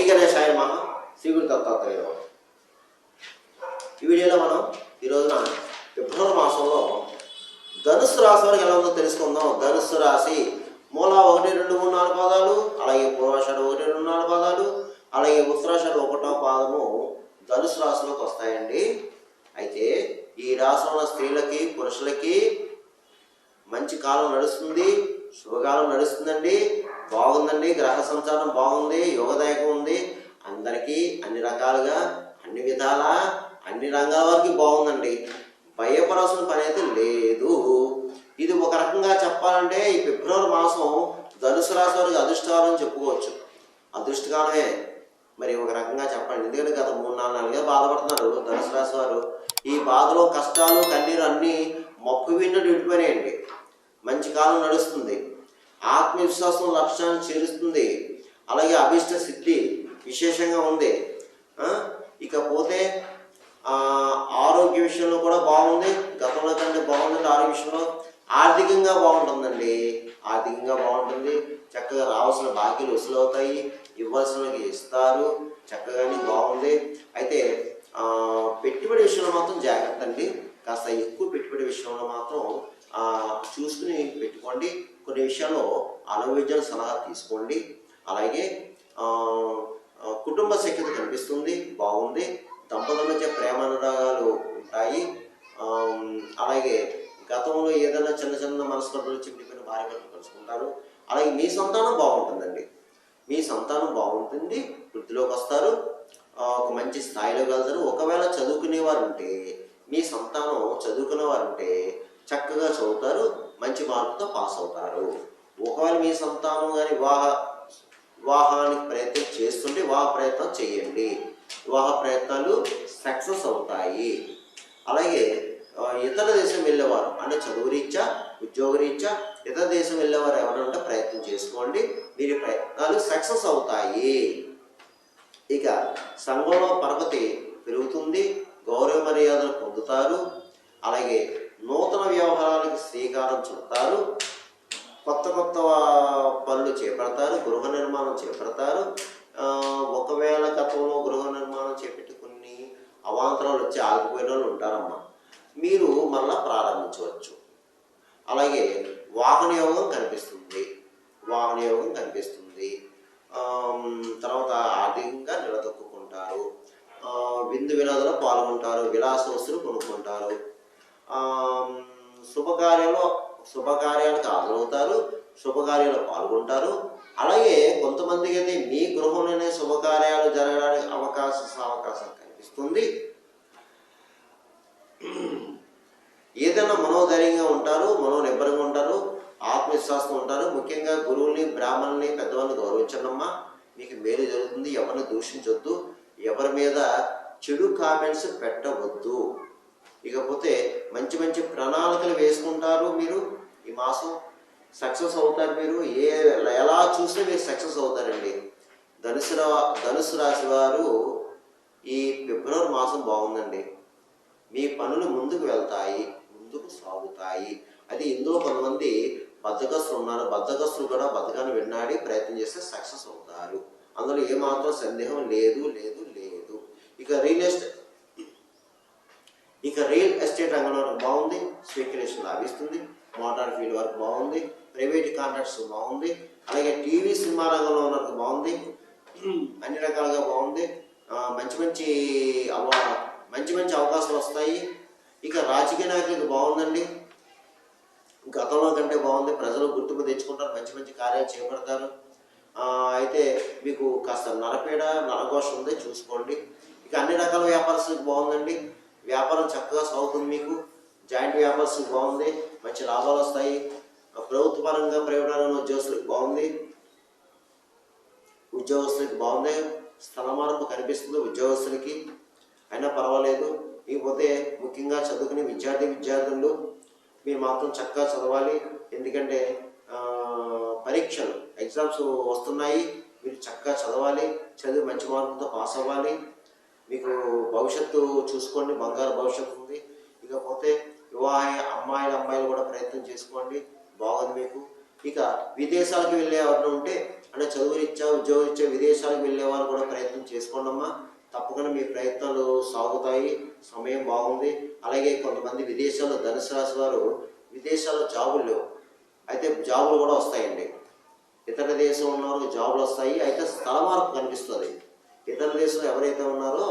శ్రీ గణేశాయ మహా శ్రీగురు దత్తాత్రేయ ఈ వీడియోలో మనం ఈ రోజున ఫిబ్రవరి మాసంలో ధనుసు రాశి వారికి ఎలా ఉందో తెలుసుకుందాం. ధనుస్సు రాశి మూల ఒకటి రెండు మూడు నాలుగు పాదాలు అలాగే పూర్వాషాఢ ఒకటి రెండు నాలుగు పాదాలు అలాగే ఉత్తరాషాఢ ఒకటో పాదము ధనుసు రాశిలోకి వస్తాయండి. అయితే ఈ రాశిలో స్త్రీలకి పురుషులకి మంచి కాలం నడుస్తుంది శుభకాలం నడుస్తుందండి. బాగుందండి గ్రహ సంచారం బాగుంది యోగదాయకం ఉంది. అందరికీ అన్ని రకాలుగా అన్ని విధాల అన్ని రంగాల వారికి బాగుందండి. భయపడాల్సిన పని అయితే లేదు. ఇది ఒక రకంగా చెప్పాలంటే ఈ ఫిబ్రవరి మాసం ధనుసు రాశి వారికి అదృష్టకాలం చెప్పుకోవచ్చు. అదృష్టకాలమే మరి ఒక రకంగా చెప్పండి ఎందుకంటే గత మూడు నాలుగు నెలలుగా బాధపడుతున్నారు ధనుసు రాశి వారు. ఈ బాధలో కష్టాలు కన్నీరు అన్నీ మొక్కు విన్నట్టు విడిపోయినాయండి. మంచి కాలం నడుస్తుంది. ఆత్మవిశ్వాసం లక్ష్యాన్ని చేరుస్తుంది. అలాగే అభిష్ట సిద్ధి విశేషంగా ఉంది. ఇకపోతే ఆరోగ్య విషయంలో కూడా బాగుంది. గతంలో కంటే బాగుంటుంది ఆరోగ్య విషయంలో ఆర్థికంగా బాగుంటుందండి. ఆర్థికంగా బాగుంటుంది. చక్కగా రావాల్సిన బాకీలు వసూలు అవుతాయి. ఇవ్వాల్సినవి ఇస్తారు. చక్కగానే బాగుంది. అయితే పెట్టుబడి విషయంలో మాత్రం జాగ్రత్త అండి. కాస్త ఎక్కువ పెట్టుబడి విషయంలో మాత్రం చూసుకుని పెట్టుకోండి. కొన్ని విషయాల్లో అనువైద్యుల సలహా తీసుకోండి. అలాగే కుటుంబ సఖ్యత కనిపిస్తుంది బాగుంది దంపతుల మధ్య ప్రేమానురాగాలు ఉంటాయి. అలాగే గతంలో ఏదైనా చిన్న చిన్న మనస్పర్ధలు చిమ్మిపోయిన భార్య భర్తలు కలుసుకుంటారు. అలాగే మీ సంతానం బాగుంటుందండి. మీ సంతానం బాగుంటుంది వృద్ధిలోకి వస్తారు ఒక మంచి స్థాయిలో వెళ్తారు. ఒకవేళ చదువుకునే వారు ఉంటే మీ సంతానం చదువుకునే వారు ఉంటే చక్కగా చదువుతారు. మంచి మార్కుతో పాస్ అవుతారు. ఒకవేళ మీ సంతానం కానీ వివాహ వివాహానికి ప్రయత్నం చేస్తుంటే వివాహ ప్రయత్నం చేయండి. వివాహ ప్రయత్నాలు సక్సెస్ అవుతాయి. అలాగే ఇతర దేశం వెళ్ళేవారు అంటే చదువు రీత్యా ఉద్యోగ రీత్యా ఇతర దేశం వెళ్ళేవారు ఎవరంటే ప్రయత్నం చేసుకోండి. మీరు ప్రయత్నాలు సక్సెస్ అవుతాయి. ఇక సంఘంలో పరపతి పెరుగుతుంది గౌరవ మర్యాదలు పొందుతారు. చేపడతారు గృహ నిర్మాణం చేపడతారు. ఒకవేళ గతంలో గృహ నిర్మాణం చేపట్టి కొన్ని అవాంతరాలు వచ్చి ఆగిపోయిన వాళ్ళు ఉంటారమ్మా. మీరు మళ్ళా ప్రారంభించవచ్చు. అలాగే వాహన యోగం కనిపిస్తుంది. వాహన యోగం కనిపిస్తుంది. మనోధైర్యంగా ఉంటారు మనోనిబ్బరంగా ఉంటారు ఆత్మవిశ్వాసం ఉంటారు. ముఖ్యంగా గురువుల్ని బ్రాహ్మణుల్ని పెద్దవాళ్ళని గౌరవించండమ్మా. మీకు మేలు జరుగుతుంది ఎవరిని దూషించొద్దు ఎవరి మీద చెడు కామెంట్స్ పెట్టవద్దు. ఇకపోతే మంచి మంచి ప్రణాళికలు వేసుకుంటారు మీరు. ఈ మాసం సక్సెస్ అవుతారు మీరు. ఏ ఎలా చూస్తే మీరు సక్సెస్ అవుతారండి. ధనుసు ధనుసు రాశి వారు ఈ ఫిబ్రవరి మాసం బాగుందండి. మీ పనులు ముందుకు వెళ్తాయి. ముందుకు సాగుతాయి. అది ఇందులో కొంతమంది బద్దకస్తులు ఉన్నారు. బద్దకస్తులు కూడా బద్దకాన్ని విన్నాడి ప్రయత్నం చేస్తే సక్సెస్ అవుతారు. అందులో ఏమాత్రం సందేహం లేదు లేదు లేదు. ఇక రియల్ ఎస్టేట్ ఇక రియల్ ఎస్టేట్ రంగంలో బాగుంది. స్పెక్యులేషన్ లాభిస్తుంది. మోటార్ ఫీల్డ్ వరకు బాగుంది. ప్రైవేట్ కాంట్రాక్ట్స్ బాగుంది. అలాగే టీవీ సినిమా రంగంలో ఉన్నట్టు బాగుంది. అన్ని రకాలుగా బాగుంది. మంచి మంచి అవ మంచి మంచి అవకాశాలు వస్తాయి. ఇక రాజకీయ నాయకులకు బాగుందండి. గతంలో కంటే బాగుంది. ప్రజలు గుర్తింపు తెచ్చుకుంటారు. మంచి మంచి కార్యాలు చేపడతారు. అయితే మీకు కాస్త నరపేడ నరఘోష ఉంది. చూసుకోండి. ఇక అన్ని రకాల వ్యాపారస్తులకు బాగుందండి. వ్యాపారం చక్కగా సాగుతుంది మీకు. జాయింట్ వ్యాపారస్తులకు బాగుంది. మంచి లాభాలు వస్తాయి. ప్రభుత్వ పరంగా ప్రైవేట్ ఉద్యోగస్తులకు బాగుంది. ఉద్యోగస్తులకి బాగుంది. స్థల మార్పు కనిపిస్తుంది ఉద్యోగస్తులకి. అయినా పర్వాలేదు. ఇకపోతే ముఖ్యంగా చదువుకునే విద్యార్థి విద్యార్థులు మీరు మాత్రం చక్కగా చదవాలి. ఎందుకంటే పరీక్షలు ఎగ్జామ్స్ వస్తున్నాయి. మీరు చక్కగా చదవాలి. చదివి మంచి మార్కులతో పాస్ అవ్వాలి. మీకు భవిష్యత్తు చూసుకోండి. బంగారు భవిష్యత్తు ఉంది. ఇకపోతే వివాహ అమ్మాయిలు అమ్మాయిలు కూడా ప్రయత్నం చేసుకోండి. బాగుంది మీకు. ఇక విదేశాలకు వెళ్ళే ఎవరైనా ఉంటే అంటే చదువురీత్యా ఉద్యోగరీత్యా విదేశాలకు వెళ్ళే వారు కూడా ప్రయత్నం చేసుకోండమ్మా. తప్పకుండా మీ ప్రయత్నాలు సాగుతాయి సమయం బాగుంది. అలాగే కొంతమంది విదేశాల్లో ధనుసు రాశి వారు విదేశాల్లో జాబులు లేవు. అయితే జాబులు కూడా వస్తాయండి. ఇతర దేశం ఉన్న వారికి జాబులు వస్తాయి. అయితే స్థల మార్పు కనిపిస్తుంది. ఇతర దేశంలో ఎవరైతే ఉన్నారో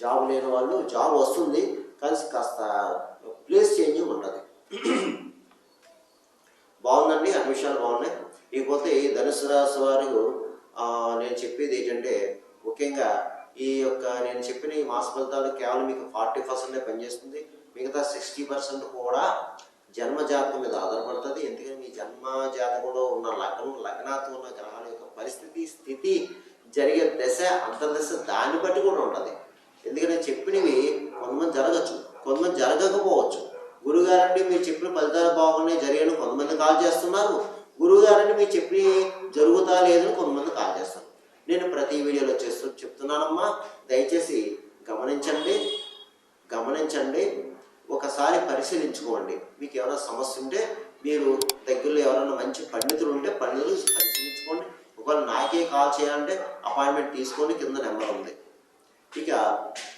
జాబ్ లేని వాళ్ళు జాబ్ వస్తుంది. కానీ కాస్త ప్లేస్ చేంజింగ్ ఉంటుంది. బాగుందండి. అన్ని విషయాలు బాగున్నాయి. ఇకపోతే ఈ ధనుసు రాశి వారు నేను చెప్పేది ఏంటంటే ముఖ్యంగా ఈ యొక్క నేను చెప్పిన ఈ మాస ఫలితాలు కేవలం మీకు ఫార్టీ పర్సెంటే పనిచేస్తుంది. మిగతా సిక్స్టీ పర్సెంట్ కూడా జన్మ జాతకం మీద ఆధారపడుతుంది. ఎందుకంటే మీ జన్మ జాతకంలో ఉన్న లగ్నం లగ్నాతో ఉన్న గ్రహాల యొక్క పరిస్థితి స్థితి జరిగే దశ అంతర్దశ దాన్ని బట్టి కూడా ఉంటుంది. ఎందుకంటే నేను చెప్పినవి కొంతమంది జరగచ్చు కొంతమంది జరగకపోవచ్చు. గురుగారండి మీరు చెప్పిన ఫలితాలు బాగున్నాయి జరిగాను కొంతమంది కాల్ చేస్తున్నారు. గురుగారండి మీరు చెప్పి జరుగుతా లేదని కొంతమంది కాల్ చేస్తున్నారు. నేను ప్రతి వీడియోలో చేస్తూ చెప్తున్నానమ్మా. దయచేసి గమనించండి గమనించండి ఒకసారి పరిశీలించుకోండి. మీకు ఏమైనా సమస్య ఉంటే మీరు దగ్గరలో ఎవరైనా మంచి పండితులు ఉంటే పండితులు పరిశీలించుకోండి. ఒకవేళ నాకే కాల్ చేయాలంటే అపాయింట్మెంట్ తీసుకొని కింద నెంబర్ ఉంది. ఇక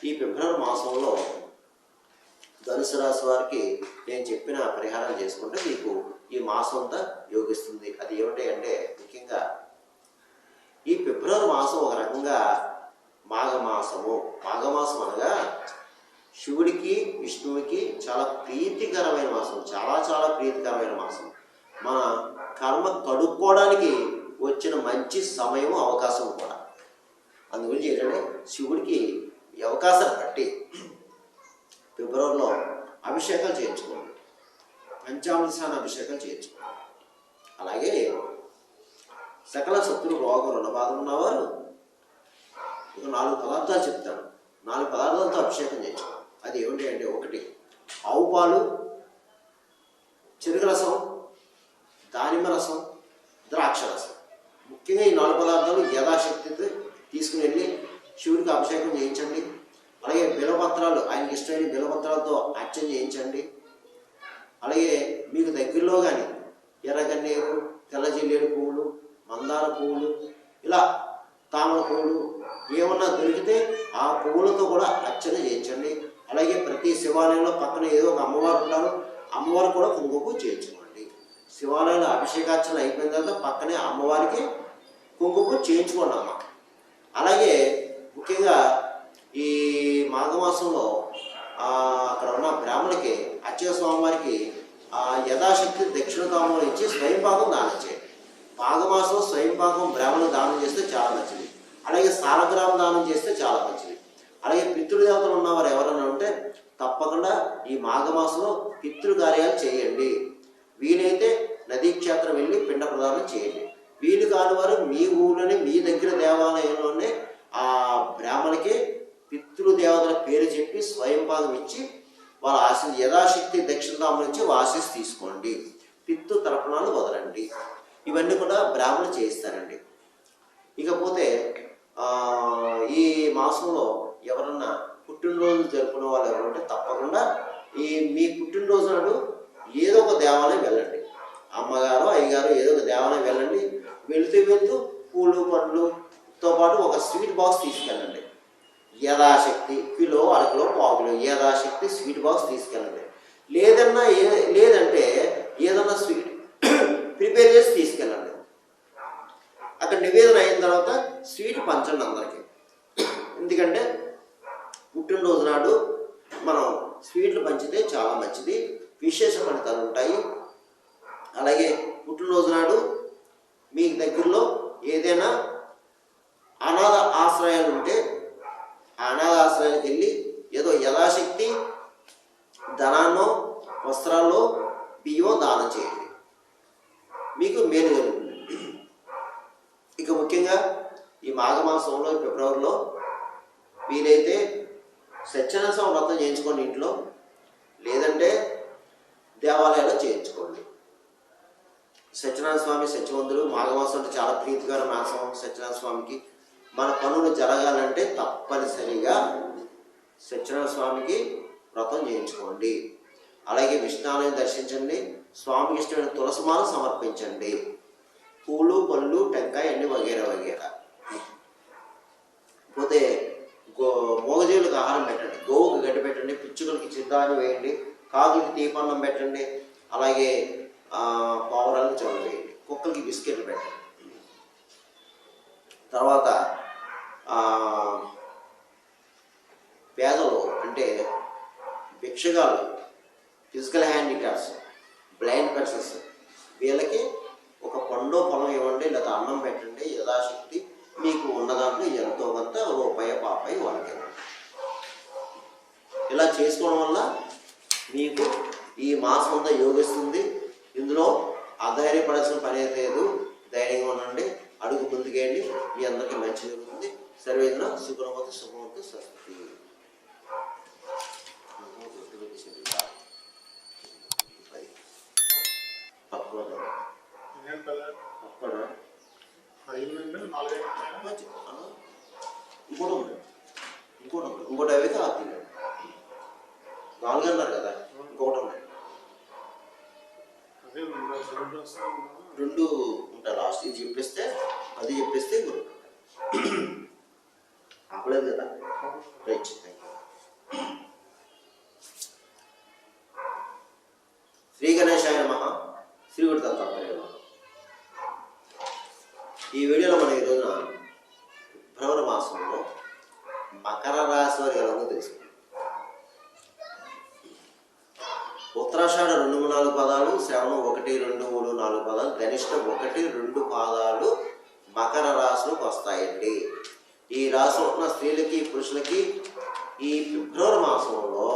ఈ ఫిబ్రవరి మాసంలో ధనుసు రాశి వారికి నేను చెప్పిన పరిహారం చేసుకుంటే మీకు ఈ మాసం అంతా యోగిస్తుంది. అది ఏమిటి అంటే ముఖ్యంగా ఈ ఫిబ్రవరి మాసం ఒక రకంగా మాఘమాసము. మాఘమాసం అనగా శివుడికి విష్ణువుకి చాలా ప్రీతికరమైన మాసం. చాలా చాలా ప్రీతికరమైన మాసం. మన కర్మ కడుక్కోవడానికి వచ్చిన మంచి సమయం అవకాశం కూడా. అందుగురించి ఏంటంటే శివుడికి అవకాశం బట్టి ఫిబ్రవరిలో అభిషేకాలు చేయించుకోండి పంచామృత స్నాన అభిషేకాలు చేయించుకోండి అలాగే సకల శత్రు రోగ రుణ ఉన్నవారు. ఇక నాలుగు పదార్థాలు చెప్తాడు. నాలుగు పదార్థాలతో అభిషేకం చేయించుకోండి అది ఏమిటి అంటే ఒకటి ఆవు పాలు చెరుకు రసం దానిమ్మ రసం ద్రాక్ష రసం. ముఖ్యంగా ఈ నాలుగు పదార్థాలు యథాశక్తితో తీసుకుని వెళ్ళి శివుడికి అభిషేకం చేయించండి. అలాగే బిలపత్రాలు ఆయనకి ఇష్టమైన బిలపత్రాలతో అర్చన చేయించండి. అలాగే మీకు దగ్గరలో కానీ ఎర్రగన్నేరు తెల్ల జిల్లేడు మందార పువ్వులు ఇలా తామర పువ్వులు ఏమన్నా దొరికితే ఆ పువ్వులతో కూడా అర్చన చేయించండి. అలాగే ప్రతి శివాలయంలో పక్కన ఏదో ఒక అమ్మవారు ఉంటారు అమ్మవారు కూడా కుంకుమ చేయించుకోండి. శివాలయంలో అభిషేకార్చన అయిపోయిన తర్వాత పక్కనే అమ్మవారికి కుంకుమ చేయించుకోండి అమ్మ. అలాగే ముఖ్యంగా ఈ మాఘమాసంలో అక్కడ ఉన్న బ్రాహ్మణులకి అచ్చయ స్వామివారికి ఆ, యథాశక్తి దక్షిణ కామంలో ఇచ్చి స్వయంపాకం దానం చేయండి. మాఘమాసం స్వయంపాకం బ్రాహ్మణ దానం చేస్తే చాలా మంచిది. అలాగే సాలగ్రామం దానం చేస్తే చాలా మంచిది. అలాగే పితృదేవతలు ఉన్నవారు ఎవరైనా ఉంటే తప్పకుండా ఈ మాఘమాసంలో పితృకార్యాలు చేయండి. వీలైతే నదీ క్షేత్రం వెళ్ళి పిండ ప్రదానం చేయండి. వీలు కాని వారు మీ ఊళ్ళోనే మీ దగ్గర దేవాలయంలోనే ఆ బ్రాహ్మణకి పితృదేవతల పేరు చెప్పి స్వయం భాగం ఇచ్చి వాళ్ళ ఆశ యథాశక్తి దక్షిణదాముల నుంచి వాసిస్ ఆశీస్ తీసుకోండి. పిత్తు తర్పణాలు వదలండి. ఇవన్నీ కూడా బ్రాహ్మణులు చేయిస్తారండి. ఇకపోతే ఈ మాసంలో ఎవరన్నా పుట్టినరోజు జరుపుకునే వాళ్ళు ఎవరంటే తప్పకుండా ఈ మీ పుట్టినరోజు నాడు ఏదో ఒక దేవాలయం వెళ్ళండి. అమ్మగారు అయ్యగారు ఏదో ఒక దేవాలయం వెళ్ళండి. వెళుతూ వెళ్తూ పూలు పండ్లుతో పాటు ఒక స్వీట్ బాక్స్ తీసుకెళ్ళండి. యథాశక్తి కిలో అరకిలో పావు కిలో యథాశక్తి స్వీట్ బాక్స్ తీసుకెళ్ళండి. లేదన్నా ఏ లేదంటే ఏదన్నా స్వీట్ ప్రిపేర్ చేసి తీసుకెళ్ళండి అక్కడ నివేదన అయిన తర్వాత స్వీట్ పంచండి అందరికీ. ఎందుకంటే పుట్టినరోజు నాడు మనం స్వీట్లు పంచితే చాలా మంచిది విశేష ఫలితాలు ఉంటాయి. అలాగే పుట్టినరోజు నాడు మీ దగ్గరలో ఏదైనా అనాథ ఆశ్రయాలు ఉంటే ఆ అనాథ ఆశ్రయానికి వెళ్ళి ఏదో యథాశక్తి ధనాన్నో వస్త్రాల్లో బియ్యం దానం చేయండి మీకు మేలు జరుగుతుంది ఇక ముఖ్యంగా ఈ మాఘమాసంలో ఫిబ్రవరిలో వీలైతే సత్యనాశం వ్రతం చేయించుకోండి ఇంట్లో లేదంటే దేవాలయాల్లో చేయించుకోండి. సత్యనారాయణ స్వామి సత్యవంతుడు మాఘమాసం అంటే చాలా ప్రీతికర మాసం సత్యనారాయణ స్వామికి మన పనులు జరగాలంటే తప్పనిసరిగా సత్యనారాయణ స్వామికి వ్రతం చేయించుకోండి. అలాగే విష్ణాలయం దర్శించండి. స్వామికి ఇష్టమైన తులసిమాల సమర్పించండి. పూలు పళ్ళు టెంకాయ దాన్ని వేయండి. కాకులకి తీపన్నం పెట్టండి. అలాగే ఆ, పావురాలకు వేయండి. కుక్కలకి బిస్కెట్లు పెట్టండి. తర్వాత పేదలు అంటే భిక్షగాలు ఫిజికల్ హ్యాండిక్యాప్స్ బ్లైండ్ పర్సన్స్ వీళ్ళకి ఒక పండు పొలం ఇవ్వండి లేదా అన్నం పెట్టండి. యథాశక్తి మీకు ఉన్న దాంట్లో ఎంతో కొంత రూపాయి పాపాయి వాళ్ళకి ఇవ్వండి. ఇలా చేసుకోవడం వల్ల మీకు ఈ మాసం అంతా యోగిస్తుంది. ఇందులో అధైర్యపడాల్సిన పని లేదు. ధైర్యంగా ఉండండి. అడుగు ముందుకేయండి. మీ అందరికీ మంచి జరుగుతుంది. సర్వేంద్ర కదా ఉన్నాయా? మంచి అన్న, ఇంకోటి ఉంది. ఇంకోటి ఉంది. ఇంకోటి అయితే ఆ తిన్నాడు నాలుగు అన్నారు కదా? ఇంకొకటి ఉన్నాయి. రెండు ఉంటాయి లాస్ట్ ఇది చెప్పేస్తే అది చెప్పేస్తే ఇంకొకటి. ఆపలేదు కదా? రైట్ థ్యాంక్ యూ శ్రీ గణేశాయ నమ. శ్రీ గుడి దత్తాత్రేయ. ఈ వీడియోలో మనం ఈ రోజున ఫిబ్రవరి మాసంలో మకర రాశి వారి ఎలా ఉందో తెలుసుకుందాం ఉత్తరాషాఢ రెండు మూడు నాలుగు పదాలు శ్రవణం ఒకటి రెండు మూడు నాలుగు పదాలు ధనిష్ట ఒకటి రెండు పాదాలు మకర రాశులకు వస్తాయండి. ఈ రాశిలో ఉన్న స్త్రీలకి పురుషులకి ఈ ఫిబ్రవరి మాసంలో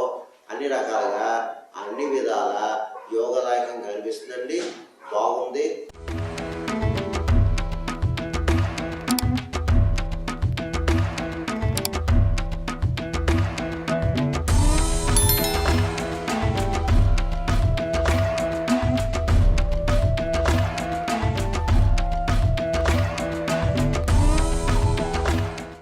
అన్ని రకాలుగా అన్ని విధాల యోగదాయకంగా కనిపిస్తుందండి. బాగుంది.